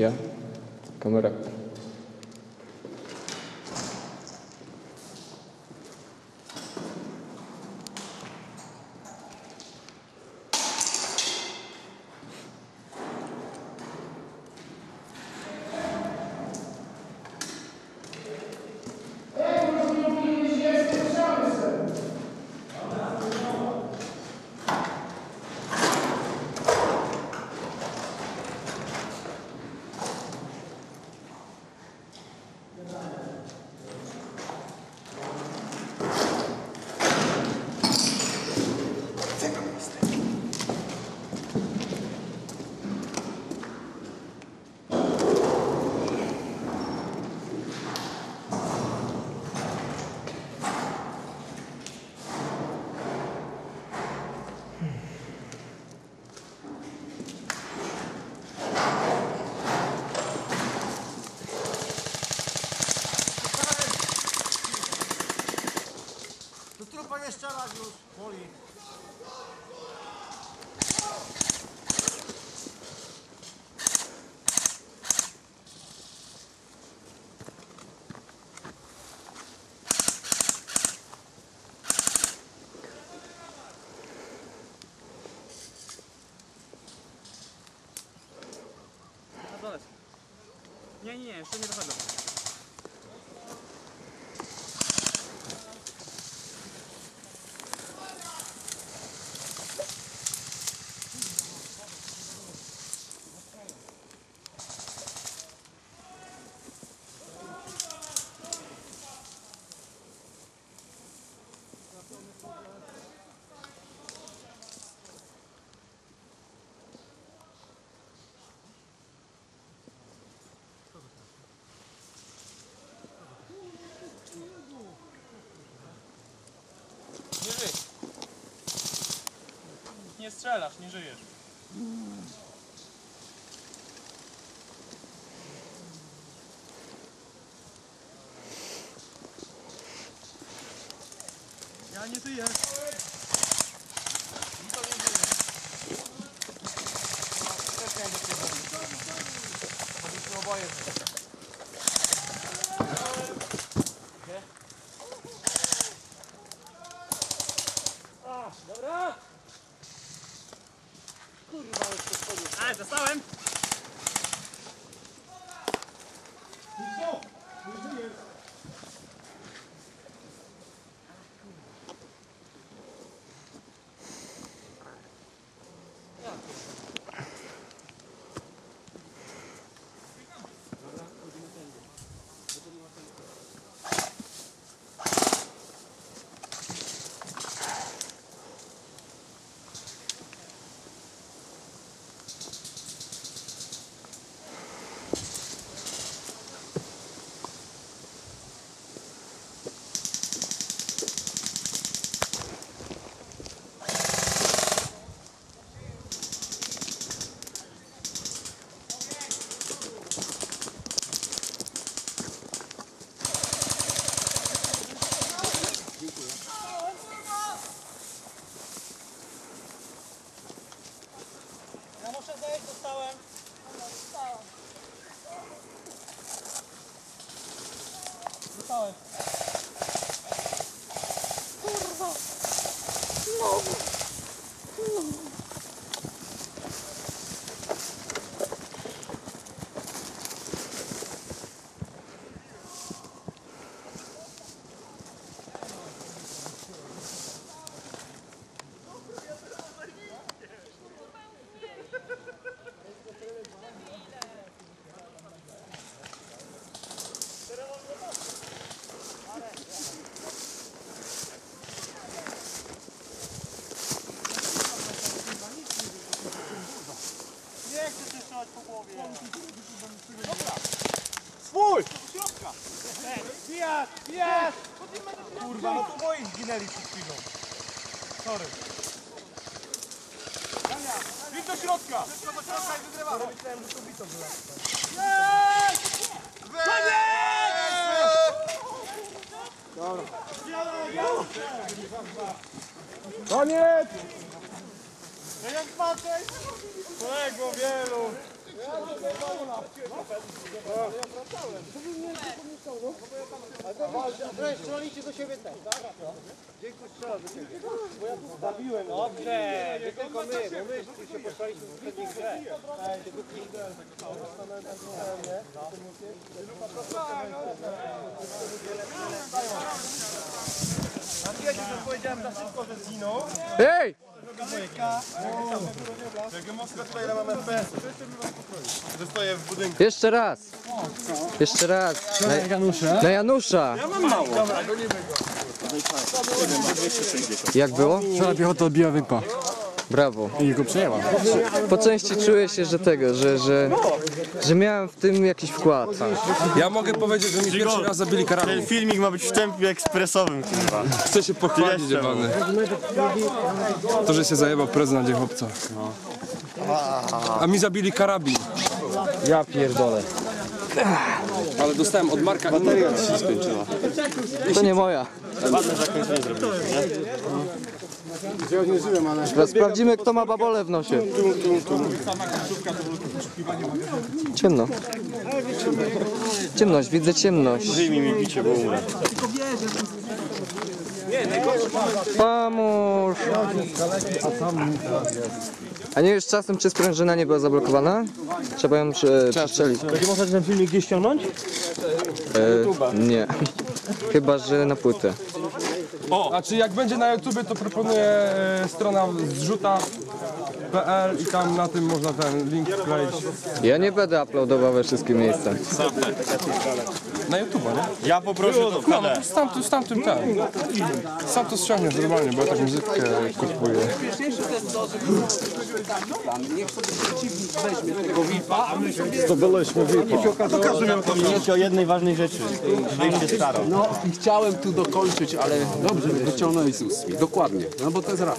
Ja? Kamera. Nie, nie, nie, jeszcze nie dochodzą. Nie żyj. Nie strzelasz, nie żyjesz. Ja nie żyję. Też miałem do ciebie. Mogliśmy oboje Idź do środka! Wszystko do środka i wygrywa! Myślałem, że to bito było. Jest! Koniec! Jak patrzeć? Kolego wielu! Strzelajcie do siebie też. Dobrze, nie tylko my, bo my się poszliśmy w ostatniej grze. powiedziałem za szybko, że zginął. Ej! Jak Moskwa tutaj ile mamy FPS? Że w budynku. Jeszcze raz. Jeszcze raz. Na Janusza. Na Janusza. Jak było? Wczoraj piechota odbiła wypa Brawo. i go przejęła. Po części czuję się, że tego, że, że, że miałem w tym jakiś wkład. Ja mogę powiedzieć, że mi pierwszy raz zabili karabin. Ten filmik ma być wstępie ekspresowym, kurwa. Chcę się pochwalić, Jeszcze. jebany. To, że się zajebał prezydent na chłopca. A mi zabili karabin. Ja pierdolę. Ale dostałem od Marka Bateria się skończyła. To nie moja. Ładne zakończenie zrobiliśmy, nie? Teraz sprawdzimy, kto ma babole w nosie. Ciemno. Ciemność, widzę ciemność. Wyjmij mi bicie, bo umrę. Pomóż. A nie wiesz czasem, czy sprężyna nie była zablokowana? Trzeba ją przy, przestrzelić. Będzie można ten filmik gdzieś ściągnąć? E, nie. Chyba, że na płytę. A czy jak będzie na YouTubie, to proponuję e, strona zrzuta.pl i tam na tym można ten link wkleić. Ja nie będę uploadował we wszystkie miejsca. Na YouTube, nie? Ja poproszę to No, wkładę. no z tamtym, z tamtym ten. Sam to ściągniesz normalnie, bo ja tak muzykę kupuję. Każdy miał wspomnieć o jednej ważnej rzeczy. Żebyś się starał. No i chciałem tu dokończyć, ale dobrze wyciągnąłeś z ust mi. Dokładnie, no bo to jest raz.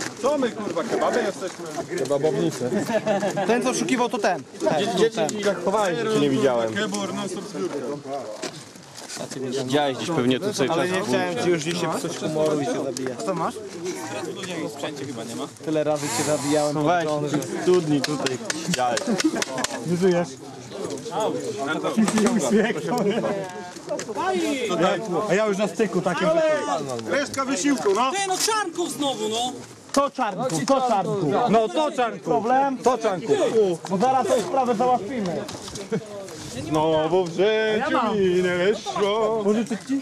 Co my, kurwa, kebaby jesteśmy? Ten co oszukiwał to ten. Dzieci jak chowałeś, że cię nie widziałem. Kebor, no stop Widziałeś gdzieś pewnie tu sobie Ale nie chciałem ci już dzisiaj psuć humoru i się zabija. Co masz? Tyle razy cię zabijałem. Weź, w studni tutaj. Widziałeś. Nie żyjesz. A ja już na styku takim. Reszka wysiłku, no. Ty, no czarnków znowu, no! To czarnku, to czarnku. No to czarnku. Problem? To czarnku. Bo zaraz tą sprawę załatwimy. No bo w życiu mi nie wyszło. Pożyczyć ci?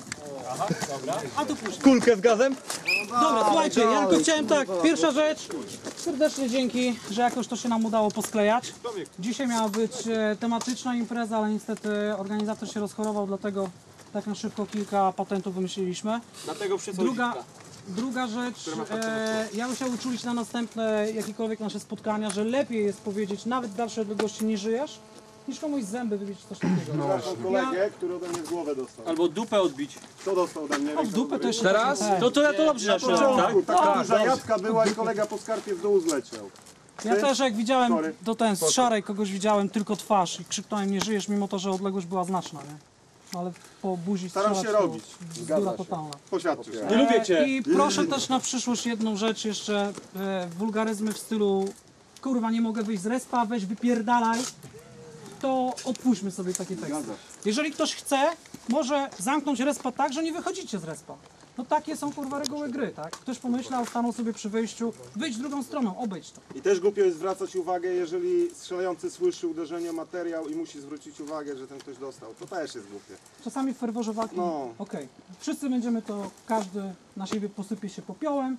A to później. Kulkę z gazem? Dobra, słuchajcie, ja tylko chciałem tak, pierwsza rzecz, serdecznie dzięki, że jakoś to się nam udało posklejać. Dzisiaj miała być e, tematyczna impreza, ale niestety organizator się rozchorował, dlatego tak na szybko kilka patentów wymyśliliśmy. Dlatego Druga, druga rzecz, e, ja bym chciał uczulić na następne jakiekolwiek nasze spotkania, że lepiej jest powiedzieć nawet w dalszej odległości nie żyjesz, niż komuś zęby wybić czy coś takiego. kolegę, który ode mnie w głowę dostał. Albo dupę odbić. Kto dostał ode mnie? O, w dupę to jeszcze Teraz? tak. To, to ja to dobrze Na zacząłem, tak? początku, taka duża jabłka była i kolega po skarpie w dół zleciał. Ja też jak widziałem, Sorry. to ten z szarej kogoś widziałem tylko twarz i krzyknąłem nie żyjesz, mimo to, że odległość była znaczna, nie? Ale po buzi Staram strzelać się to robić. Bzdura Zgadza się. totalna. Poświadczysz. Nie lubię cię. I proszę też na przyszłość jedną rzecz jeszcze, e, wulgaryzmy w stylu kurwa nie mogę wyjść z respa, weź wypierdalaj, to odpuśćmy sobie takie teksty. Jeżeli ktoś chce, może zamknąć respa tak, że nie wychodzicie z respa. No takie są kurwa reguły gry, tak? Ktoś pomyślał, stanął sobie przy wyjściu, wyjdź drugą stroną, obejdź to. I też głupio jest zwracać uwagę, jeżeli strzelający słyszy uderzenie materiał i musi zwrócić uwagę, że ten ktoś dostał. To też jest głupie. Czasami w ferworze walki. No. Okej. Wszyscy będziemy to, każdy na siebie posypie się popiołem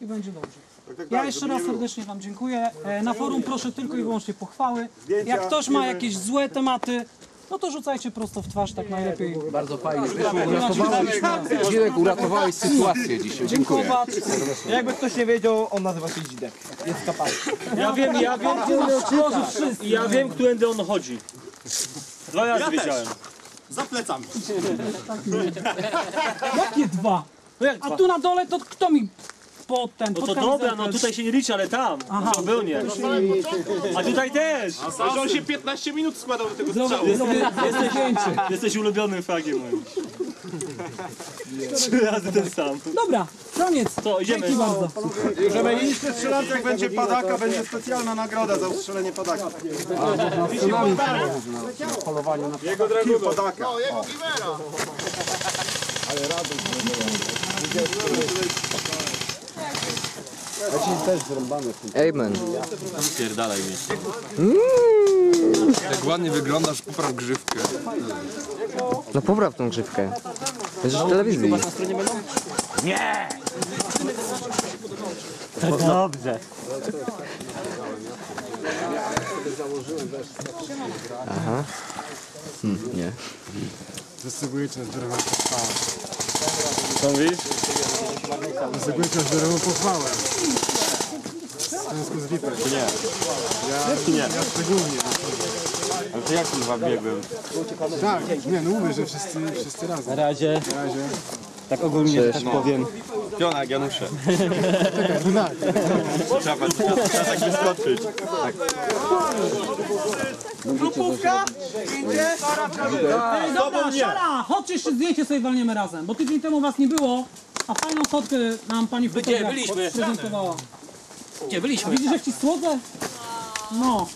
i będzie dobrze. Tak, tak, Ja tak, jeszcze żeby raz nie było. serdecznie Wam dziękuję. E, Na forum proszę tylko i wyłącznie pochwały. Zdjęcia, Jak ktoś ma filmy. jakieś złe tematy, no to rzucajcie prosto w twarz, tak najlepiej. Bardzo fajnie. Uratowałeś Dzidek, uratowałeś sytuację dzisiaj. Dziękuję. Jakby ktoś nie wiedział, on nazywa się Dzidek. Jest kapany. Ja wiem, ja wiem, ja wiem, którędy on chodzi. Dwa razy widziałem. Za plecami. Jakie dwa? A tu na dole to kto mi pod ten, No pod to dobra, no tutaj się nie liczy, ale tam. Aha. To był nie. A tutaj też. Że on się 15 minut składał do tego zrobię zdjęcie. Jesteś ulubionym fragiem moim. Trzy razy ten sam. Dobra, koniec. To idziemy. Dzięki bardzo. Mieliście strzelance, jak będzie padaka, będzie specjalna nagroda za ustrzelenie padaka. Jego Kill padaka. Amen. Pierdalaj mnie. Jak ładnie wyglądasz, popraw grzywkę. No popraw tą grzywkę. Będziesz w telewizji. Tak dobrze. Hmm, nie. Zasługujecie na zdrową pochwałę. Co mówisz? Na zdrową pochwałę. W związku z VIP-em. Nie. Ja, ja szczególnie. Ale to jak kurwa biegłem? Tak, nie no mówię, że wszyscy, wszyscy razem. Na razie. Na razie. Tak ogólnie, że tak powiem. Pionak, Janusze. Tak, Trzeba, trzeba, trzeba tak wyskoczyć. Grupówka? Idzie? Ej, dobra, Szara, chodź jeszcze zdjęcie sobie walniemy razem, bo tydzień temu was nie było, a fajną fotkę nam pani fotograf byliśmy? prezentowała. Gdzie byliśmy? Widzisz jak ci słodzę? No.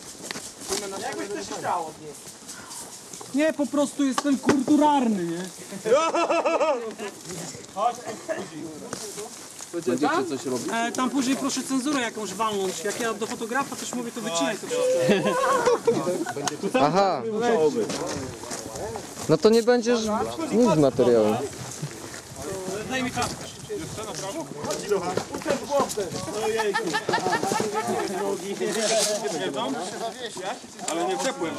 Nie, po prostu jestem kulturalny, nie? Będziecie coś robić? E, tam później proszę cenzurę jakąś walnąć. Jak ja do fotografa coś mówię, to wycinaj to wszystko. Aha. No to nie będziesz nic z materiału. Ale nie wczepłem.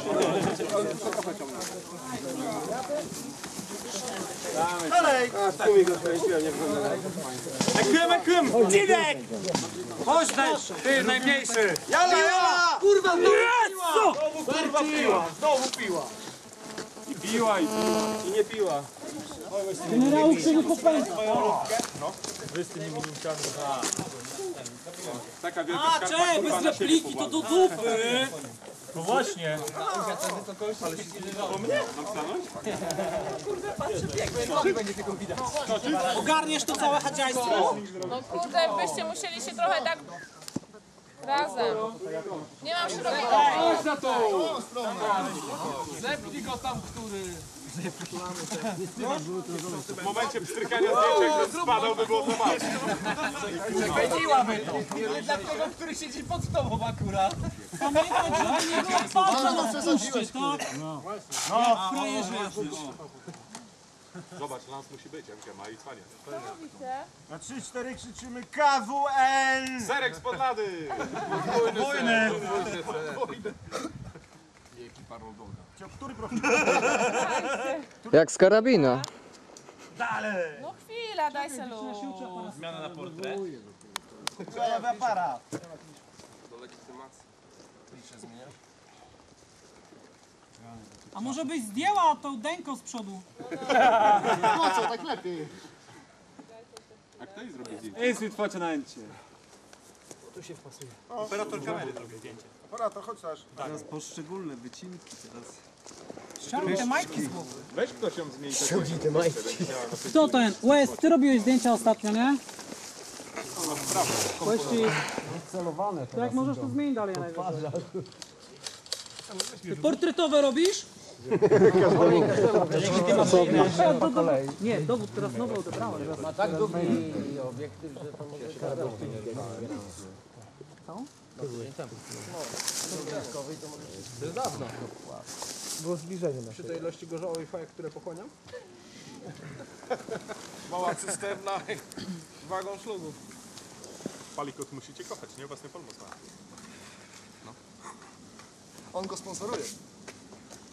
Ekrem, ekrem! Dziwek! Chodź też, ty najmniejszy! Jala, jala! Kurwa, no Znowu kurwa piła! Znowu piła! I piła, i piła, i nie piła. Generałów się nie popędza. Taka wielka A, czekaj, bez repliki, to do dupy. No właśnie. Ogarniesz to całe hadziajstwo? No kurde, byście musieli się trochę tak razem. Nie mam szerokiego. W momencie pstrykania zdjęcia, jak spadał, by było zobaczyć. Pamiętaj, żeby nie było palca na spuszczy, tak? No. Frajerze. Zobacz, lans musi być, jak ma i cwanie. Na 3-4 krzyczymy KWN! Serek spod lady! Wojnę! Który profil? Jak z karabina. No chwila, daj se luz. Krajowy aparat. A może byś zdjęła tą denko z przodu? Jest odpoczynajcie. Operator kamery zrobię zdjęcie. Operator, chodź też. Ściągnij te majtki z głowy. Weź ktoś ją zmieni. Kto ten? Łez, ty robiłeś zdjęcia ostatnio, nie? Łez ci... To jak możesz to zmienić dalej najwyżej. Ty portretowe robisz? A, do- do- Nie, dowód teraz nowy odebrałem. Przy tej ilości gorzołych fajek, które pochłaniam? Mała cysterna wagą ślubów. Palikot musicie kochać, nie? Własny polmos ma. On go sponsoruje.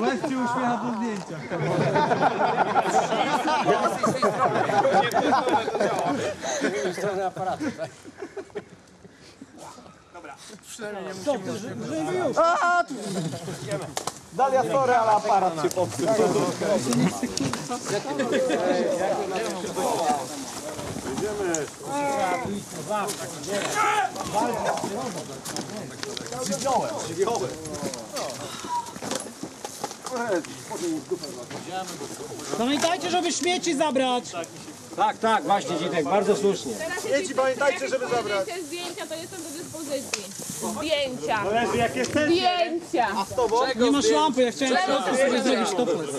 Łez ci uśmiecha do zdjęcia. Dalia, sorry, ale aparat się popsuł. Pamiętajcie, żeby śmieci zabrać. Tak, tak, właśnie Dzitek, bardzo słusznie. Teraz Dzieci, pamiętajcie, żeby zabrać. Chcecie zdjęcia, to jestem do dyspozycji. Zdjęcia. Leży jak jesteś. Zdjęcia. Nie masz lampy, ja chciałem sobie sobie zrobić toplet.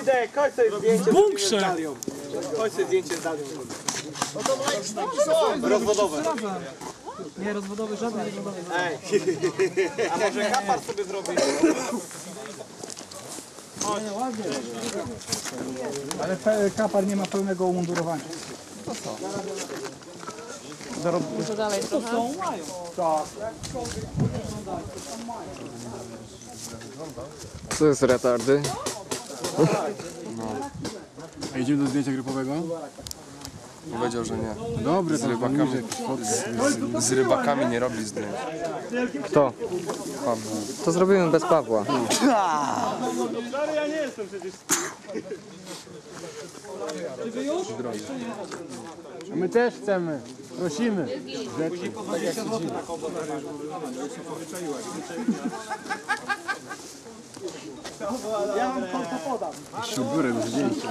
Dzitek, chodź sobie zdjęcie. W bunkrze. Chodź sobie zdjęcie z Dalią. Rozwodowe. Nie, rozwodowy, żadny rozwodowy. Ej, a może kapar sobie zrobi? Ale pe- kapar nie ma pełnego umundurowania. Dużo dalej trochę. Co jest retardy? A idziemy do zdjęcia grupowego? Powiedział, że nie. Dobry, Z rybakami, z, z rybakami nie robi zdjęć. Kto? To zrobimy bez Pawła. Ale ja nie jestem przecież. My też chcemy. Prosimy. Śruburek do zdjęcia.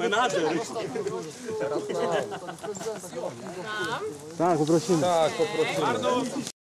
Menadżer. Tak, poprosimy. Tak, poprosimy.